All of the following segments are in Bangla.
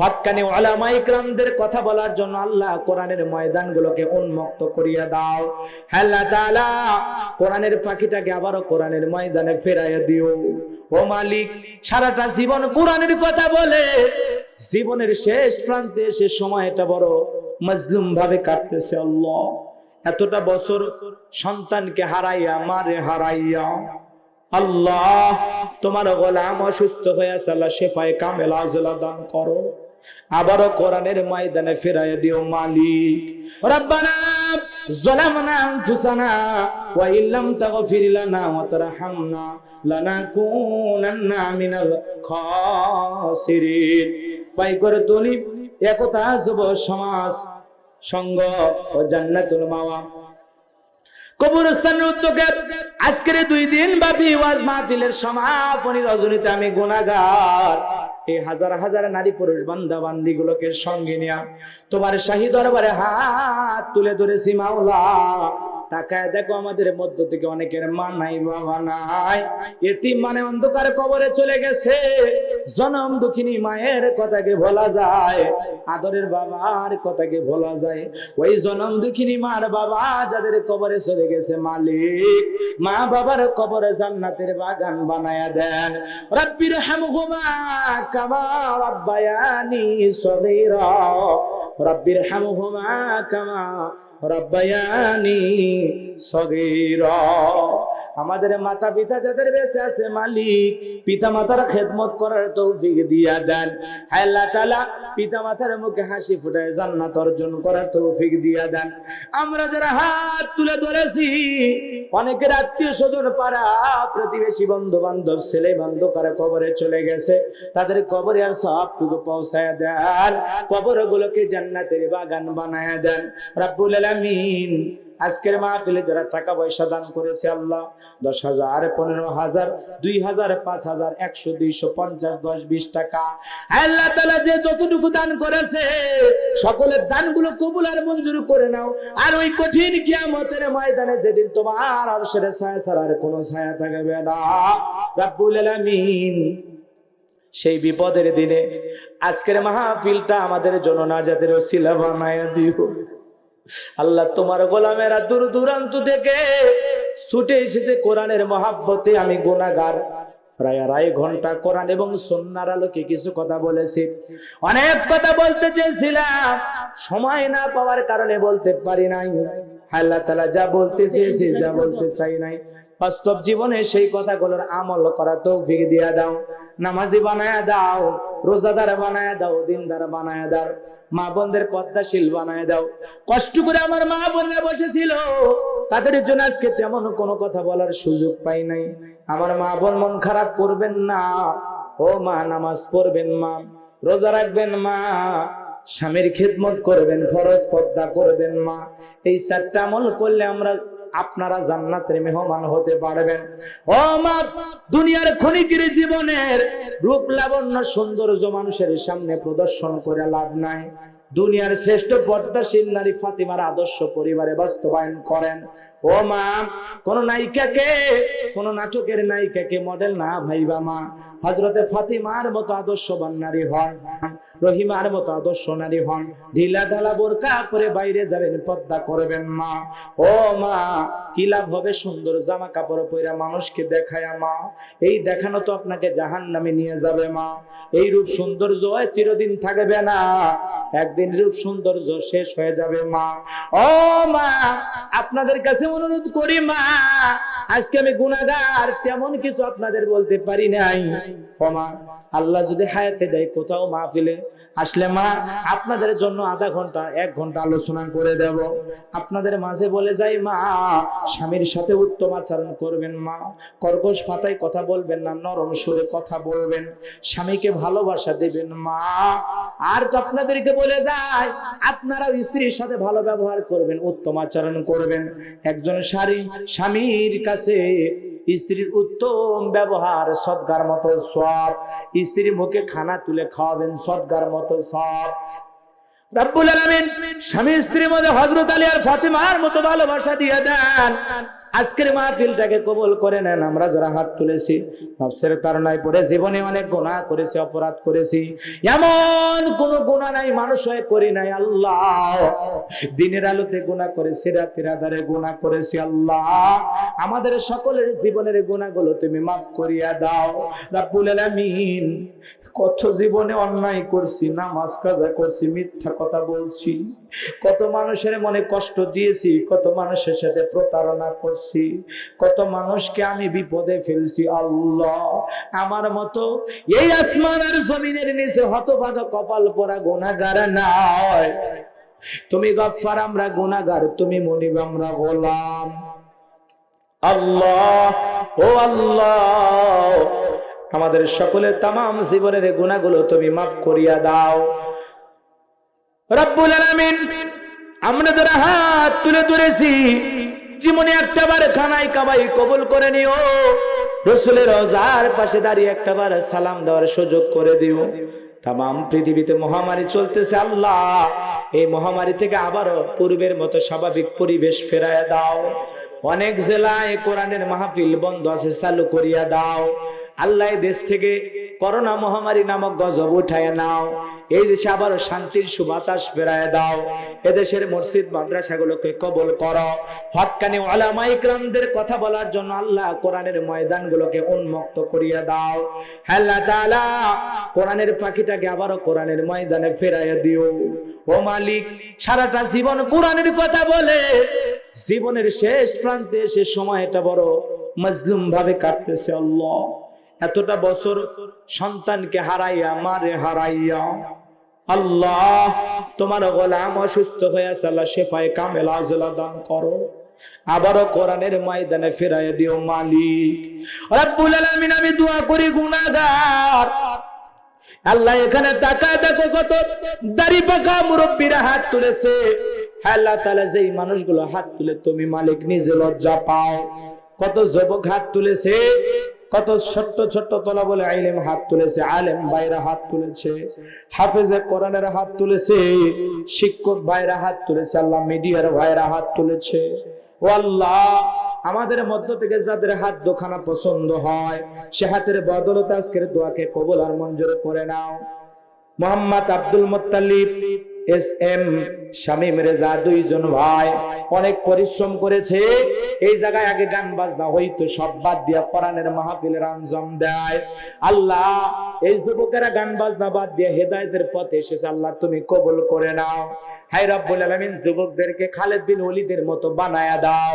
হকানি ওলামা ইকরামদের কথা বলার জন্য আল্লাহ কোরআনের ময়দানগুলোকে উন্মুক্ত করিয়া দাও। আল্লাহ তাআলা কোরআনের পাখিটাকে আবারও কোরআনের ময়দানে ফেরাইয়া দিও। ও মালিক, সারাটা জীবন কোরআনের কথা বলে, জীবনের শেষ প্রান্তে সে সময়টা বড় মজলুম ভাবে কাটতেছে আল্লাহ। এতটা বছর সন্তানকে হারাইয়া, মারে হারাইয়া, আল্লাহ, তোমার গোলাম অসুস্থ হয়ে আল্লাহ, শেফায় কামেল আজলা দান করো। আবারও কোরআনের ময়দানে ফেরাই দিও মালিক। রব্বানা যালামনা আনফুসানা ওয়া ইল্লাম তাগফির লানা ওয়া তারহামনা লানাকুনান্না মিনাল খাসিরিন। পাই করে তুলি একতা যুব সমাজ, সঙ্গ ও জান্নাতুল মাওয়া। কবরস্থানের উদ্যোগে আজকের দুই দিন ব্যাপী ওয়াজ মাহফিলের সমাপনী রজনীতে আমি গুণাগার। এই হাজার হাজার নারী পুরুষ বান্দা বান্দি গুলোকে সঙ্গে নিয়া তোমার শাহী দরবারে হাত তুলে ধরেছি মাওলা। তাকায় দেখো আমাদের মধ্য থেকে অনেকের মা নাই, বাবা নাই। এতিম মানে অন্ধকার কবরে চলে গেছে। জনম দুঃখিনী মায়ের কথাকে ভোলা যায়, আদরের বাবার কথাকে ভোলা যায়। ওই জনম দুঃখিনী মার বাবা যাদের কবরে চলে গেছে মালিক, মা বাবার কবরে জান্নাতের বাগান বানায়া দেন। রব্বির হামহুমা কামা রাব্বায়ানি সগীরা। রব্বির হামহুমা কামা রব্বায়ানি সগীরা। আমাদের মাতা পিতা যাদের বেঁচে আছে মালিক পিতা মাতার খেদমত করার তৌফিক দিয়া দেন। আল্লাহ পিতা মাতার মুখে হাসি ফুটায় জান্নাত অর্জন করার তৌফিক দিয়া দেন। আমরা যারা হাত তুলে ধরেছি, অনেকের আত্মীয় স্বজন পাড়া, প্রতিবেশী বন্ধু বান্ধব ছেলে বান্ধব কারা কবরে চলে গেছে। তাদের কবরে আর সবটুকু পৌঁছায় দেন। কবরগুলোকে জান্নাতের বাগান বানায় দেন। রাব্বুল আলামিন আজকের মাহফিলে যারা টাকা পয়সা দান করেছে আল্লাহ, দশ হাজার, পনেরো হাজার, দুই হাজার, পাঁচ হাজার, একশো, দুইশো, পঞ্চাশ, দশ, বিশ টাকা। আল্লাহ তালা যে যতটুকু দান করেছে, সকলের দানগুলো কবুল আর মঞ্জুর করে নাও। আর ওই কঠিন কিয়ামতের ময়দানে যেদিন তোমার আর সেটা ছায়া ছাড়া আর কোনো ছায়া থাকবে না। রাব্বুল আলামিন সেই বিপদের দিনে আজকের মাহফিলটা আমাদের জন্য নাজাদের ওসিলা বানায় দিও। আল্লাহ তোমার গোলামেরা দূর দূরান্ত থেকে ছুটে এসেছে কোরআনের মহাব্বতে। আমি গুনাহগার। প্রায় আড়াই ঘণ্টা কোরআন এবং সন্ন্যার আলোকে কিছু কথা বলেছি। অনেক কথা বলতে চেয়েছিলাম। সময় না পাওয়ার কারণে বলতে পারি নাই। আল্লাহ তালা যা বলতে চেয়েছি, যা বলতে চাই নাই। বাস্তব জীবনে সেই কথাগুলোর আমল করা তো তৌফিক দিয়া দাও। নামাজি বানায়া দাও। রোজাদার বানায় দাও, দিনদার বানায় দাও, মা বোনদের পদ্মাশীল বানায় দাও। কষ্ট করে আমার মা বোনরা বসেছিল। তাদের জন্য আজকে তেমন কোনো কথা বলার সুযোগ পাই নাই। আমার মা বোন মন খারাপ করবেন না। ও মা, নামাজ পড়বেন মা, রোজা রাখবেন মা, স্বামীর খেদমত করবেন, ফরজ পদ্মা করবেন মা। এই চারটা আমল করলে আমরা আপনারা জান্নাতের মেহমান হতে পারবেন। ও মা দুনিয়ার ক্ষণিকের জীবনের রূপ লাবণ্য সৌন্দর্য মানুষের সামনে প্রদর্শন করে লাভ নাই। দুনিয়ার শ্রেষ্ঠ পর্দাশীল নারী ফাতিমার আদর্শ পরিবারে বাস্তবায়ন করেন। ও মা, কোন নায়িকাকে, কোন নাটকের নায়িকাকে মডেল না ভাইবা মা। হজরতে ফাতিমার মতো আদর্শবান নারী হন রহিমার মতো আদর্শ নারী হন। ঢিলা ঢালা বোরকা পরে বাইরে যাবেন, পদ্মা করবেন মা। ও মা, কি লাভ হবে সুন্দর জামা কাপড় পরে মানুষকে দেখায় মা? এই দেখানো তো আপনাকে জাহান নামে নিয়ে যাবে মা। এই রূপ সৌন্দর্য চিরদিন থাকবে না। একদিন রূপ সৌন্দর্য শেষ হয়ে যাবে মা। ও মা, আপনাদের কাছে অনুরোধ করি মা, আজকে আমি গুনাহগার, তেমন কিছু আপনাদের বলতে পারি নাই। ও মা, আল্লাহ যদি হায়াতে দেয় কোথাও মাহফিলে আসলে মা, আপনাদের জন্য আধা ঘণ্টা, এক ঘণ্টা আলোচনা করে দেব। আপনাদের মাঝে বলে যাই, মা, স্বামীর সাথে উত্তম আচরণ করবেন মা। কর্কশ পাতায় কথা বলবেন না, নরম সুরে কথা বলবেন। স্বামীকে ভালোবাসা দেবেন মা। আর তো আপনাদেরকে বলে যায় আপনারা স্ত্রীর সাথে ভালো ব্যবহার করবেন, উত্তম আচরণ করবেন। একজন স্বামীর কাছে স্ত্রীর উত্তম ব্যবহার সদ্গার মতো সব। স্ত্রীর মুখে খানা তুলে খাওয়াবেন, সৎকার মতো সব। রব্বুল আলামিন স্বামী স্ত্রীর মধ্যে হযরত আলী আর ফাতিমার মতো ভালোবাসা দিয়ে দেন। আজকের মাহফিলটাকে কবুল করে নেন, আমরা যারা হাত তুলেছি, নফসের তারনায় পড়ে জীবনে অনেক গুনাহ করেছি, অপরাধ করেছি। এমন কোন গুনাহ নাই, মানুষ হয়ে করি নাই, আল্লাহ। দিনের আলোতে গুনাহ করেছি রাতের আধারে গুনাহ করেছি, আল্লাহ। আমাদের সকলের জীবনের গুনাহগুলো তুমি মাফ করিয়া দাও। রাব্বুল আলামিন কত জীবনে অন্যায় করছি, নামাজ কাজা করছি, মিথ্যা কথা বলছি, কত মানুষের মনে কষ্ট দিয়েছি, কত মানুষের সাথে প্রতারণা করছি, কত মানুষকে আমি বিপদে ফেলছি, আল্লাহ। আমার মতো এই আসমানের জমিনের নিচে হতভাগা কপাল পরা গুনাহগার নয় তুমি গফফার, আমরা গুনাহগার, তুমি মনিব, আমরা গোলাম। আল্লাহ, ও আল্লাহ। আমাদের সকলের তামাম জীবনের গুণাগুলো তুমি মাফ করিয়া দাও। রব্বুল আলামিন, আমরা যারা হাত তুলে ধরেছি, জীবনে একটা বার খানাই কামাই কবুল করে নিও। রসুলের রোজার পাশে দাঁড়িয়ে একটা বার সালাম দেওয়ার সুযোগ করে দিও। তাম পৃথিবীতে মহামারী চলতেছে, আল্লাহ। এই মহামারী থেকে আবারও পূর্বের মতো স্বাভাবিক পরিবেশ ফেরায় দাও। অনেক জেলায় কোরআনের মাহফিল বন্ধ আছে, চালু করিয়া দাও। আল্লাহ দেশ থেকে করোনা মহামারী নামক গজব উঠায় নাও। এই দেশে আবারও শান্তির সুবাতাস ফেরায় দাও। এদেশের মসজিদ, মাদ্রাসাগুলোকে কবল করো। হকানি ওলামা ইকরামদের কথা বলার জন্য আল্লাহ কোরআনের ময়দানগুলোকে উন্মুক্ত করিয়া দাও। আল্লাহ তাআলা, কোরআনের পাখিটাকে আবারও কোরআনের ময়দানে ফেরাইয়া দিও। ও মালিক, সারাটা জীবন কোরআনের কথা বলে, জীবনের শেষ প্রান্তে এসে সময়টা বড় মজলুম ভাবে কাটতেছে আল্লাহ। এতটা বছর সন্তানকে হারাইয়া, মারে হারাইয়া, আল্লাহ তোমার গোলাম অসুস্থ হয়ে আল্লাহ শেফায় কামেল আজলা দান করো। আবারও কোরআনের ময়দানে ফেরাইয়া দিও মালিক। আমি দোয়া করি, গুনাহগার। আল্লাহ এখানে তাকায় দেখো কত দাড়ি পাকা মুরব্বীরা হাত তুলেছে। আল্লাহ তাআলা, যেই মানুষগুলো হাত তুলে, তুমি মালিক, নিজে লজ্জা পাও। কত যুবক হাত তুলেছে। কত ছোট্ট ছোট্ট তলা বলে আইলেম হাত তুলেছে, আলেম ভাইরা হাত তুলেছে, হাফেজে কোরআনের হাত তুলেছে, শিক্ষক ভাইরা হাত তুলেছে, আল্লাহ মিডিয়ার ভাইরা হাত তুলেছে। ও আল্লাহ, আমাদের মধ্য থেকে যাদের হাত দোখানা পছন্দ হয়, সে হাতের বদলতে আজকের দোয়াকে কবুল আর মঞ্জুর করে নাও। মোহাম্মদ আব্দুল মোত্তালিব এস এম শামীম রেজা দুইজন ভাই। অনেক পরিশ্রম করেছে। এই জায়গায় আগে গান বাজনা হইতো, সব বাদ দিয়া কোরআনের মাহফিলের আঞ্জাম দেয়। আল্লাহ, এই যুবকেরা গান বাজনা বাদ দিয়ে হেদায়েতের পথে এসেছে। আল্লাহ, তুমি কবুল করে নাও। হাই রব্বুল আলামিন, যুবকদেরকে খালেদ বিন ওলিদের মতো বানায়া দাও।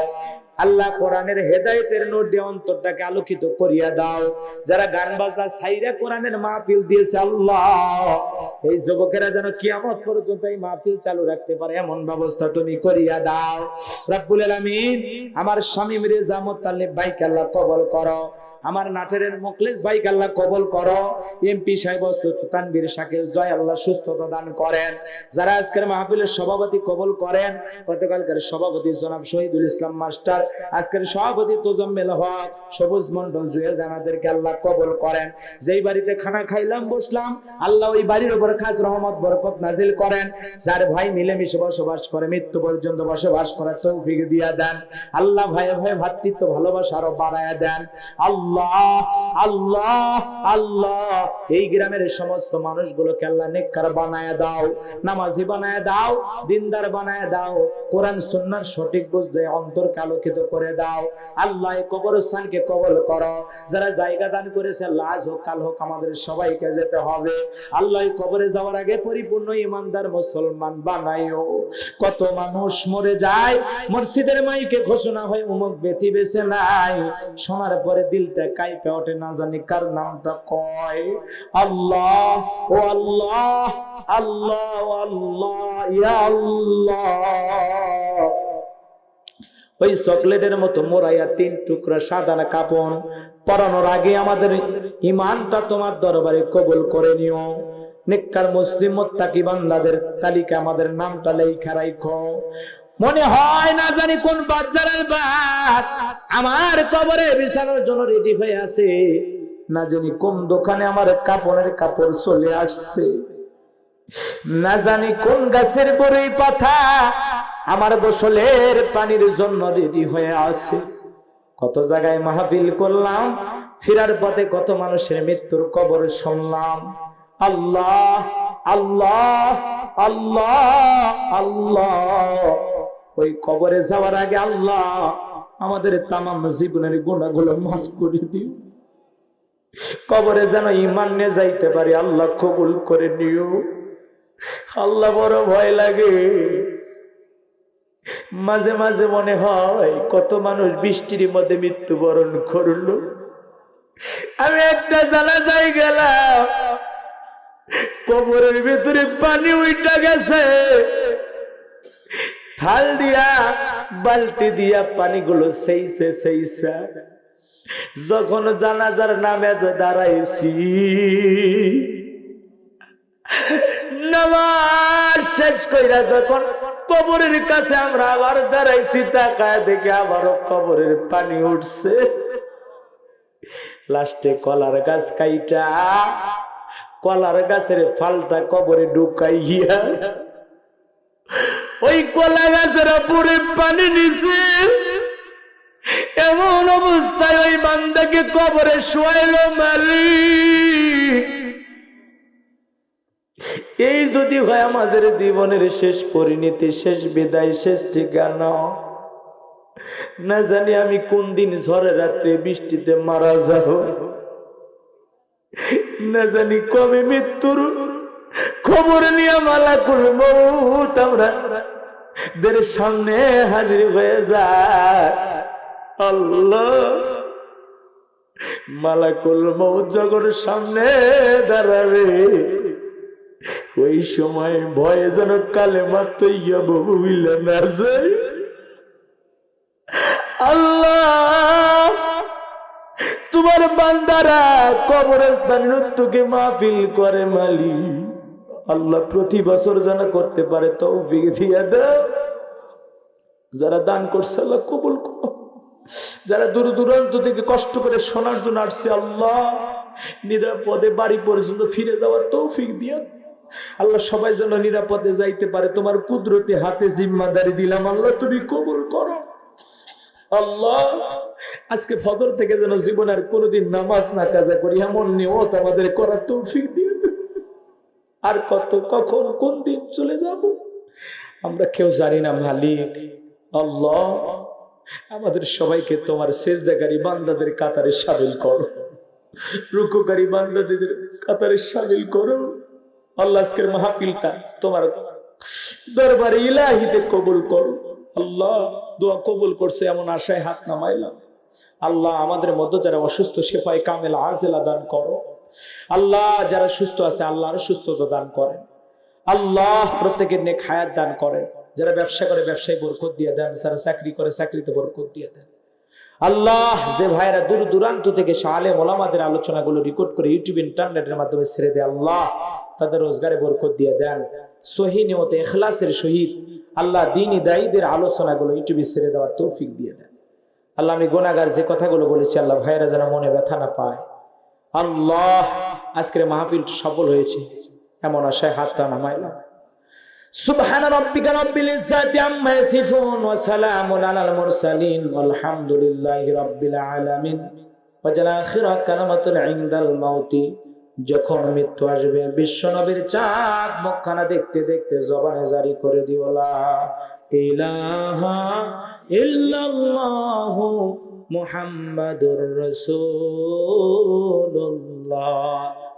আল্লাহ কোরআনের হেদায়তের নোটে অন্তরটাকে আলোকিত করিয়া দাও। যারা গান বাজনা সাইরা কোরআনের মাহফিল দিয়েছে আল্লাহ, এই যুবকেরা যেন কিয়ামত পর্যন্ত এই মাহফিল চালু রাখতে পারে, এমন ব্যবস্থা তুমি করিয়া দাও। রাব্বুল আলামিন, আমার স্বামী মির্জা মুত্তালিব ভাইকে আল্লাহ কবল করো। আমার নাটের মুখলেস ভাই, আল্লাহ কবল করো। এমপি সাহেব তানবীর শাকিল, জয় আল্লাহ সুস্থতা দান করেন। যারা আজকের মাহফিলের সভাপতি কবল করেন, গতকালকার সভাপতি জনাব শহীদুল ইসলাম মাস্টার, আজকের সভাপতি তোজম্মেল হক, সবুজ মন্ডল জুয়েল জানাদেরকে আল্লাহ কবল করেন। যেই বাড়িতে খানা খাইলাম, বসলাম, আল্লাহ ওই বাড়ির উপর খাস রহমত, বরকত নাজিল করেন। যার ভাই মিলেমিশে বসবাস করে, মৃত্যু পর্যন্ত বসবাস করার তৌফিক দিয়া দেন। আল্লাহ ভাই ভাই ভাতৃত্ব ভালোবাসা আরও বাড়ায়া দেন। আল্লাহ আল্লাহ আল্লাহ আল্লাহ। এই গ্রামের সমস্ত মানুষগুলোকে আল্লাহ নেককার বানায় দাও, নামাজি বানায় দাও, দিনদার বানায় দাও, কোরআন সুন্নাহর সঠিক বুঝতে অন্তরকে আলোকিত করে দাও। আল্লাহ কবরস্থানকে কবল করো। যারা জায়গা দান করেছে আজ হোক, কাল হোক, আমাদের সবাইকে যেতে হবে। আল্লাহ কবরে যাওয়ার আগে পরিপূর্ণ ইমানদার মুসলমান বানাইও কত মানুষ মরে যায়, মসজিদের মাইকে ঘোষণা হয়, উমুক ব্যথি বেছে নাই। শোনার পরে দিলটা না জানি কার নামটা কয়। আল্লাহ, ও আল্লাহ আল্লাহ আল্লাহ আল্লাহ। ওই চকলেটের মতো মোরাইয়া তিন টুকরা সাদা কাপন পরানোর আগে আমাদের ইমানটা তোমার দরবারে কবুল করে নিও। নেককার মুসলিম মোত্তাকি বান্দাদের তালিকা আমাদের নামটা লেখা রাখো মনে হয় না জানি কোন বাচ্চারের বাস আমার কবরে বিছানোর জন্য রেডি হয়ে আছে। না জানি কোন দোকানে আমার কাপড়ের কাপড় চলে আসছে। না জানি কোন গাছের বড়ই পাতা আমার গোসলের পানির জন্য রেডি হয়ে আছে। কত জায়গায় মাহফিল করলাম, ফিরার পথে কত মানুষের মৃত্যুর কবর শুনলাম। আল্লাহ আল্লাহ আল্লাহ আল্লাহ। ওই কবরে যাওয়ার আগে আল্লাহ আমাদের তামাম জীবনের গুণাগুলো মাফ করে দিও। কবরে যেন ইমান নিয়ে যাইতে পারি, আল্লাহ কবুল করে নিও। আল্লাহ বড় ভয় লাগে। মাঝে মাঝে মনে হয় কত মানুষ বৃষ্টির মধ্যে মৃত্যুবরণ করল। আমি একটা জানা যাই গেলাম, কবরের ভিতরে পানি উইটা গেছে। থাল দিয়া, বালতি দিয়া পানিগুলো সেইছে সেইছে। যখন জানাজার নামে যে দাঁড়াইছি, নামাজ শেষ কইরা যখন কবরের কাছে আমরা আবার দাঁড়াইছি, তাকায় দেখে আবারও কবরের পানি উঠছে। লাস্টে কলার গাছ কাইটা, কলার গাছের ফালটা কবরে ঢুকাইয়া ওই কলা গাছের পুরে পানি নিছে। এমন অবস্থায় ওই বান্দাকে কবরে শোয়াইল মারি এই যদি হয় আমাদের জীবনের শেষ পরিণতি, শেষ বিদায়, শেষ ঠিকানা। না জানি আমি কোন দিন ঝড়ে রাত্রে বৃষ্টিতে মারা যাব। না জানি কবে মৃত্যুর খবর নিয়ে মালা করব আমরা দের সামনে হাজির হয়ে যায়। আল্লাহ, মালাকুল মৌত যখন সামনে দাঁড়াবে, ওই সময় ভয়ে যেন কালে মাত্র ইয়া না যায় আল্লাহ, তোমার বান্দারা কবরস্থানের তোকে মাহফিল করে মালি আল্লাহ প্রতি বছর যেন করতে পারে তৌফিক যারা দান করছে, আল্লাহ কবুল করো। যারা দূর দূরান্ত থেকে কষ্ট করে শোনার জন্য আসছে, আল্লাহ নিরাপদে বাড়ি পর্যন্ত ফিরে যাওয়ার তৌফিক দিয়া আল্লাহ সবাই যেন নিরাপদে যাইতে পারে। তোমার কুদরতি হাতে জিম্মাদারি দিলাম, আল্লাহ তুমি কবুল করো। আল্লাহ, আজকে ফজর থেকে যেন জীবনের কোনোদিন নামাজ না কাজা করি, এমন নিয়ত আমাদের করার তৌফিক দিয়ে। আর কত, কখন, কোন দিন চলে যাব? আমরা কেউ জানি না, মালিক। আল্লাহ, আমাদের সবাইকে তোমার সেজদাকারী বান্দাদের কাতারে সামিল করো। রুকুকারী বান্দাদের কাতারে সামিল করো। আল্লাহ আজকের মাহফিলটা তোমার দরবারে ইলাহিতে কবুল করো। আল্লাহ, দোয়া কবুল করছে এমন আশায় হাত নামাইলাম। আল্লাহ আমাদের মধ্যে যারা অসুস্থ সেফাই কামেল, আজেলা দান করো। আল্লাহ যারা সুস্থ আছে, আল্লাহর সুস্থতা দান করেন। আল্লাহ প্রত্যেকের নেক হায়াত দান করেন। যারা ব্যবসা করে, ব্যবসায় বরকত দিয়ে দেন। যারা চাকরি করে, চাকরিতে বরকত দিয়ে দেন। আল্লাহ যে ভাইরা দূর দূরান্ত থেকে শালে মোলামাদের আলোচনাগুলো রেকর্ড করে ইউটিউব ইন্টারনেটের মাধ্যমে ছেড়ে দেয়, আল্লাহ তাদের রোজগারে বরকত দিয়ে দেন। সহি এখলাসের সহিত আল্লাহ দিনী দায়ীদের আলোচনাগুলো ইউটিউবে ছেড়ে দেওয়ার তৌফিক দিয়ে দেন। আল্লাহ আমি গোনাগার যে কথাগুলো বলেছি, আল্লাহ ভাইরা যেন মনে ব্যথা না পায়। আল্লাহ, আজকের মাহফিল সফল হয়েছে। এমন আশায় হাতটা নামাইলাম। সুবহান রাব্বিকা রাব্বিল ইজ্জাতি আম্মা ইয়াসিফুন ওয়া সালামুন আলাল মুরসালিন ওয়ালহামদুলিল্লাহি রাব্বিল আলামিন। ওয়াজাল আখিরা কালামাতুন ইনদাল মাউতি। যখন মৃত্যু আসবে বিশ্ব নবীর চাঁদ মুখখানা দেখতে দেখতে জবানে জারি করে দিও লা ইলাহা ইল্লাল্লাহু محمد رسول الله.